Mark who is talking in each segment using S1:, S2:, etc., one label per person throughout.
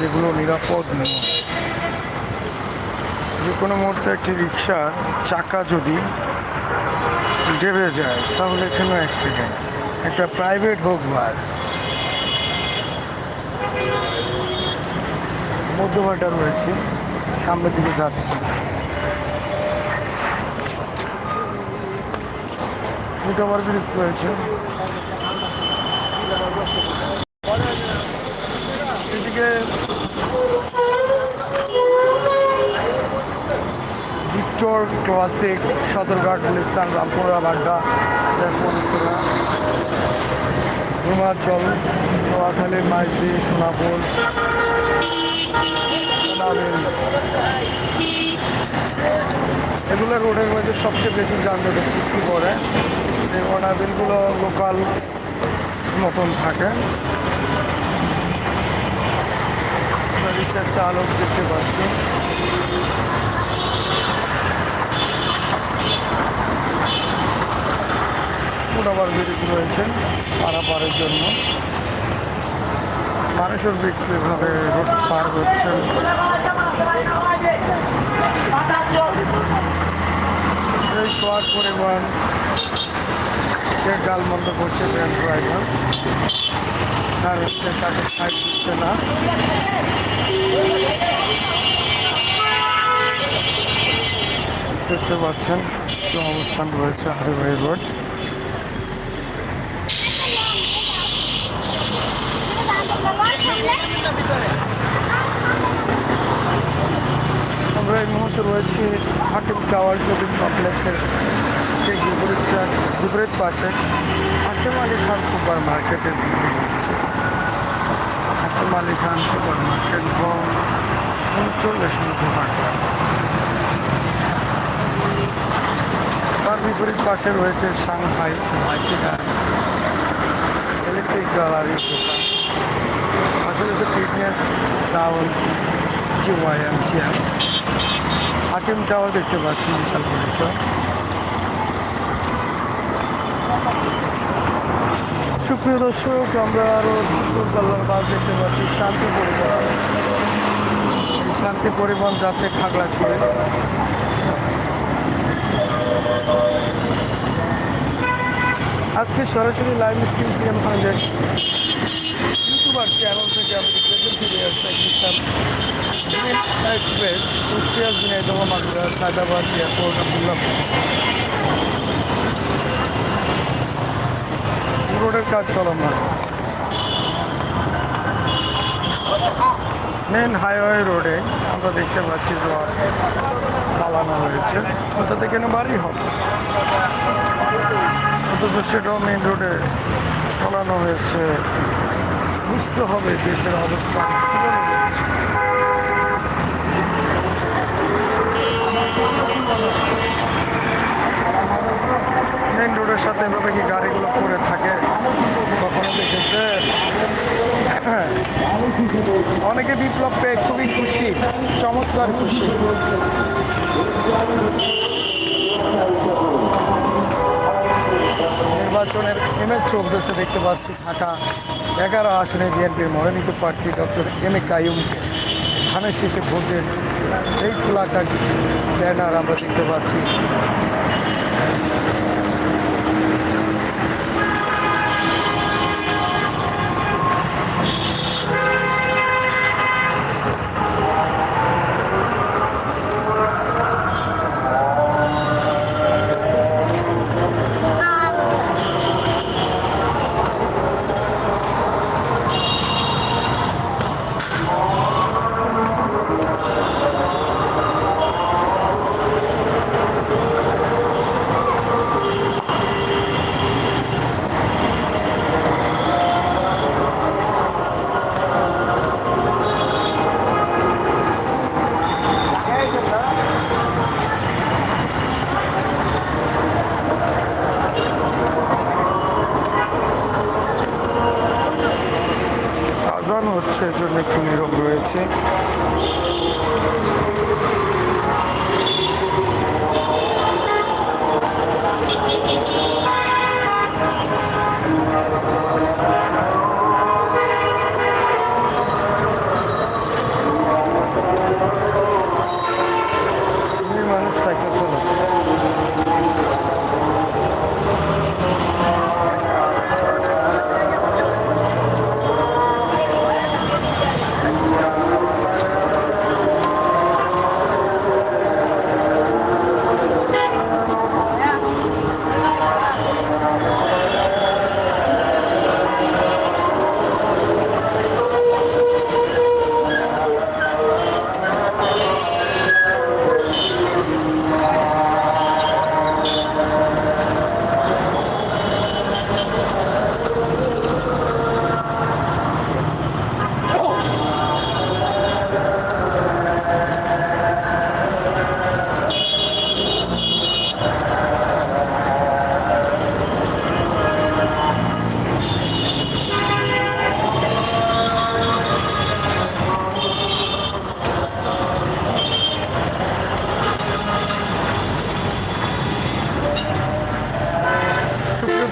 S1: যেগুলো নিরাপদ নয়। যে কোনো মুহূর্তে একটি রিক্সার চাকা যদি ডেবে যায়, তাহলে এখানে অ্যাক্সিডেন্ট একটা প্রাইভেট হোক বাস মধ্যমাটা রয়েছে, সামনের দিকে যাচ্ছি। ফুট ওভার ব্রিজ রয়েছে। এদিকে ভিক্টর ক্লাসিক সদরঘাট, গুলিস্তান, রামপুরা বাড্ডা হিমাচল, নোয়াখালী মাইজদি সোনাপুর এগুলো রোডের মধ্যে সবচেয়ে বেশি যানজটের সৃষ্টি করে। এই অনাবিলগুলো লোকাল মতন থাকে। চালক দেখতে পাচ্ছি। ফুটওভার ব্রিজ রয়েছে পারাপারের জন্য। মানুষের বিক্সলিভাবে রোড পার হচ্ছেন এই সোয়ার পরিমাণ কে গালমন্দ করছে ভ্যান ড্রাইভার, তার হচ্ছে তাকে সাইড দিচ্ছে না। দেখতে পাচ্ছেন অবস্থান রয়েছে হাইওয়ে রোড। আমরা এই মুহূর্তে রয়েছি হাটিম টাওয়ার শপিং কমপ্লেক্সের ঠিক বিপরীত বিপরীত পাশে হাসিম আলী খান সুপার মার্কেটের দিকে যাচ্ছে। হাসিম আলী খান সুপার মার্কেট এবং উনচল্লিশ দোকান তার বিপরীত পাশে রয়েছে সাংহাই মাইচিগান ইলেকট্রিক গ্যালারির দোকান। রয়েছে fitness town GYM chair Hakim tower দেখতে পাচ্ছি বিশাল পরিসর সুপ্রিয় দর্শক, আমরা আরও দূরপাল্লার বাস দেখতে পাচ্ছি, শান্তি পরিবহন শান্তি পরিবহন যাচ্ছে খাগড়াছড়ি। আজকে সরাসরি live stream PM hundred YouTuber channel থেকে আমি প্রেজেন্ট ফিরে আসছি ইসলাম এক্সপ্রেস কুষ্টিয়া ঝিনাইদহ, মাগুরা সায়দাবাদ এয়ারপোর্ট, আবদুল্লাহ রোডের কাজ চলমান। মেন হাইওয়ে রোডে আমরা দেখতে পাচ্ছি জোয়ার পালানো হয়েছে কোথা থেকে না বাড়ি হবে? অথচ সেটাও মেন রোডে চালানো হয়েছে। বুঝতে হবে দেশের রয়েছে মেন রোডের সাথে এভাবে কি গাড়িগুলো পড়ে থাকে? কখনো দেখেছে। অনেকে বিপ্লব পেয়ে খুবই খুশি, চমৎকার খুশি। নির্বাচনের এমএ চলতেছে, দেখতে পাচ্ছি ঢাকা। এগারো আসনে বিএনপির মনোনীত প্রার্থী ডক্টর এম এ কায়ুমকে ধানের শেষে ভোটের সেই প্লাকার ব্যানার আমরা দেখতে পাচ্ছি। আজান হচ্ছে এজন্য একটু নীরব রয়েছে।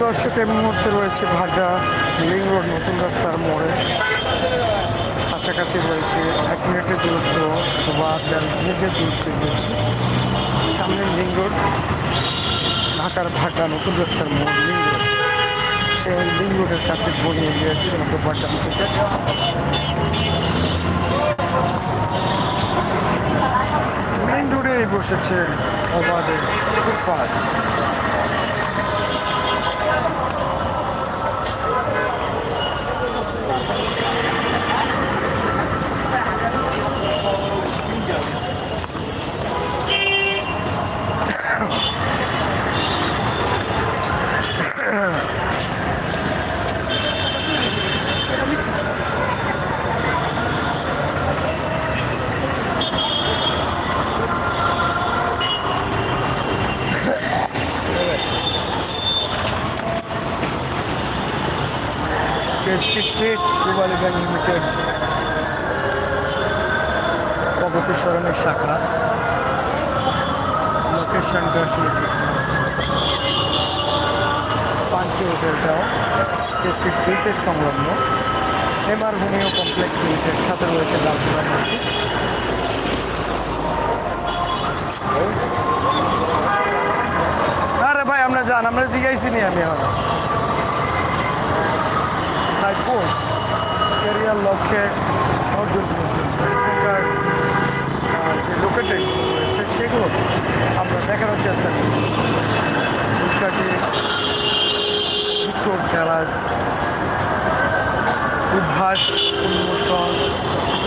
S1: মুহূর্তে এই মুহূর্তে রয়েছে ভাটা লিং রোড, নতুন রাস্তার মোড়ে। কাছাকাছি রয়েছে এক মিনিটের দূরত্ব অথবা দেড় মিনিটের দূরত্ব রয়েছে। সামনে লিং রোড, ঢাকার ভাটা নতুন রাস্তার মোড় লিং রোড। সেই লিং রোডের কাছে গড়িয়ে গিয়েছে নতুন থেকে। মেইন রোডে বসেছে অবাধে footpath tasty treat Rupali bank limited Pragati সরণের শাখা। লোকেশনটা আসলে। পাঞ্চি হোটেলটাও টেস্টি ট্রিটের সংলগ্ন। এমআর হোমিও কমপ্লেক্স লিমিটেড সাথে রয়েছে লালপুরা মার্কেট আরে ভাই, আমরা যান, আমরা জিজ্ঞাসি নি আমি এখন। সাইডপোস্ট ক্যারিয়ার লক্ষ্যে অর্জন পর্যন্ত এখানকার যে লোকেটেড রয়েছে সেগুলো আমরা দেখানোর চেষ্টা করছি। বিষয়টি বিক্ষোভ গ্যালাস উদ্ভাস উন্মোচন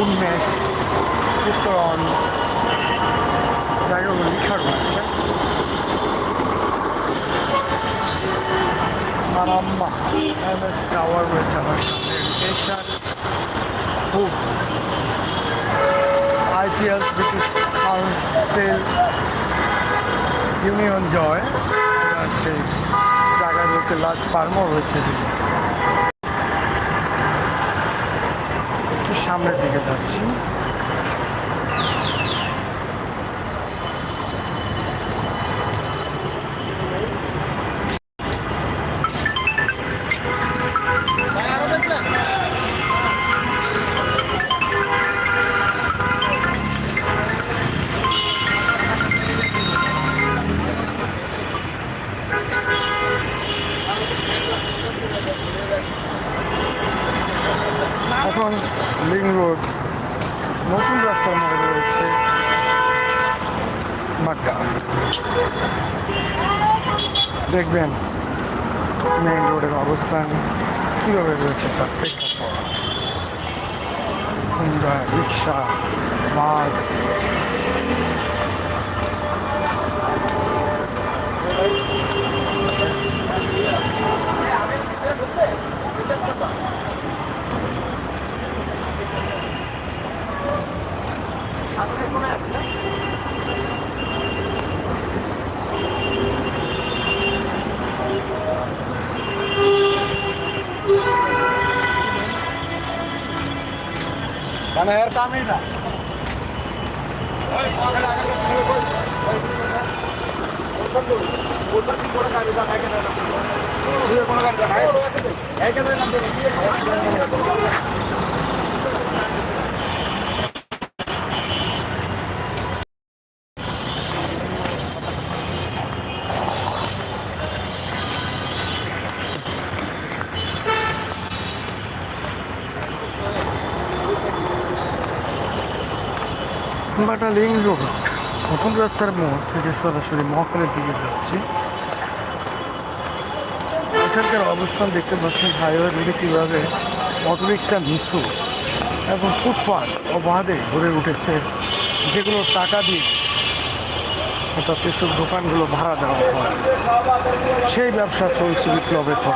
S1: উন্মেষ, উত্তরণ জায়গাগুলো লেখা রয়েছে। মারাম্মা এম এস টাওয়ার রয়েছে আমার সামনে education food ITL British Council union জয় সেই জায়গায় রয়েছে লাস্ট পার্মও রয়েছে একটু সামনের দিকে যাচ্ছি এখন লিং রোড নতুন রাস্তার মোড়ে রয়েছে বাড্ডা দেখবেন মেইন রোডের অবস্থান, কীভাবে রয়েছে তার প্রেক্ষাপট। Honda rickshaw bus
S2: Kan air kami na.
S1: Bata link road নতুন রাস্তার মোড় থেকে সরাসরি মহকালের দিকে যাচ্ছি। এখানকার অবস্থান দেখতে পাচ্ছেন হাইওয়ে রোডে কীভাবে অটোরিক্সা মিশু এবং ফুটপাথ অবাধে গড়ে উঠেছে। যেগুলো টাকা দিয়ে অর্থাৎ এসব দোকানগুলো ভাড়া দেওয়া হয়। সেই ব্যবসা চলছে বিপ্লবের পর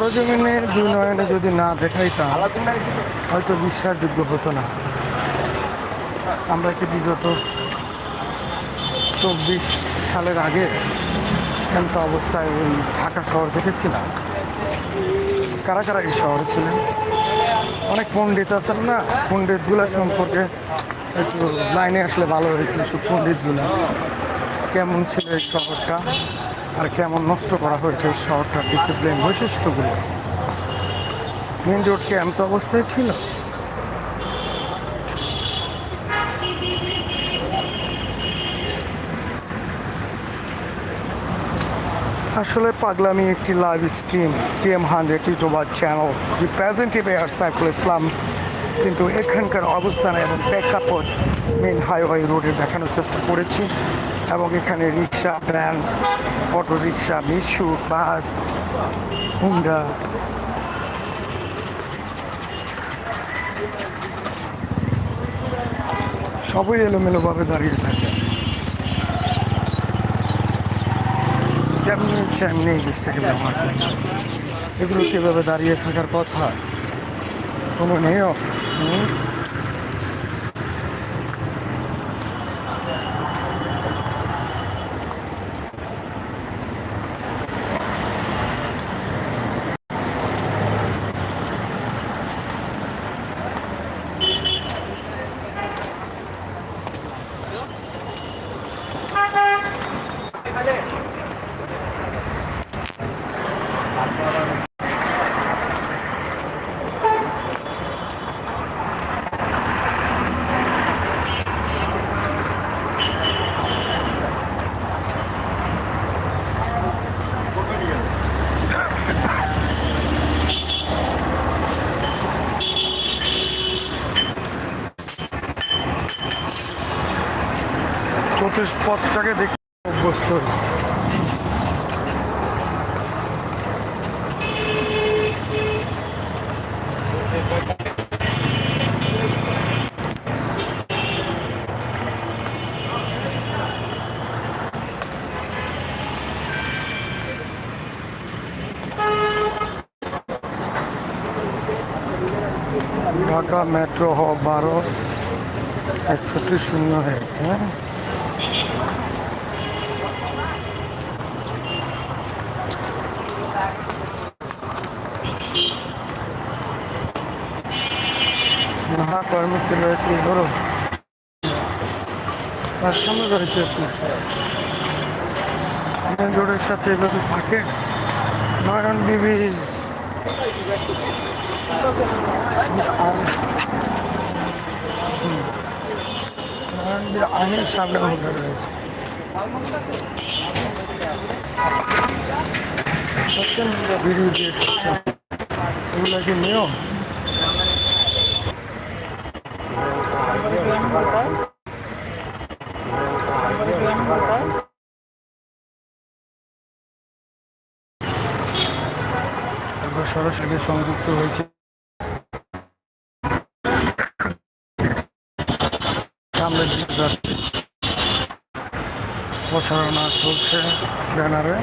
S1: থেকে সরজমিনে দুই নয়নে যদি না দেখাইতাম হয়তো বিশ্বাসযোগ্য হতো না। আমরা কি বিগত চব্বিশ সালের আগে এমন অবস্থায় ওই ঢাকা শহর দেখেছিলাম? কারা কারা এই শহরে ছিলেন? অনেক পণ্ডিত আছেন না? পণ্ডিতগুলো সম্পর্কে একটু লাইনে আসলে ভালো হইতো সব পণ্ডিতগুলো। কেমন ছিল এই শহরটা? আর কেমন নষ্ট করা হয়েছে শহরটার ডিসিপ্লিন বৈশিষ্ট্যগুলো? মেন রোড কি এমন অবস্থায় ছিল? আসলে পাগলামি একটি live stream PM hundred YouTuber channel representative air Saiful Islam. কিন্তু এখানকার অবস্থান এবং প্রেক্ষাপট মেন হাইওয়ে রোডে দেখানোর চেষ্টা করেছি। এবং এখানে রিক্সা, ভ্যান অটো রিক্সা মিশু বাস, হুন্ডা। সবই এলোমেলোভাবে দাঁড়িয়ে থাকে। যেমনি ইচ্ছে এমনি জিনিসটাকে ব্যবহার করছে। এগুলো কীভাবে দাঁড়িয়ে থাকার কথা? কোনো নিয়ম? হুম? চতুষ্পথটাকে দেখতে অভ্যস্ত হয়েছে ঢাকা মেট্রো হ বারো একষট্টি শূন্য হ্যাঁ মহা রয়েছে ধরো তার সামনে রয়েছে মেন রোডের সাথে এভাবে থাকে নয়ন বিবি বিবি আইনের সামনে হোল্ডার রয়েছে। এগুলো কি নিয়ম? সরাসরি সংযুক্ত হয়েছে। সামনের দিকে যাচ্ছে। প্রচারণা চলছে ব্যানারে।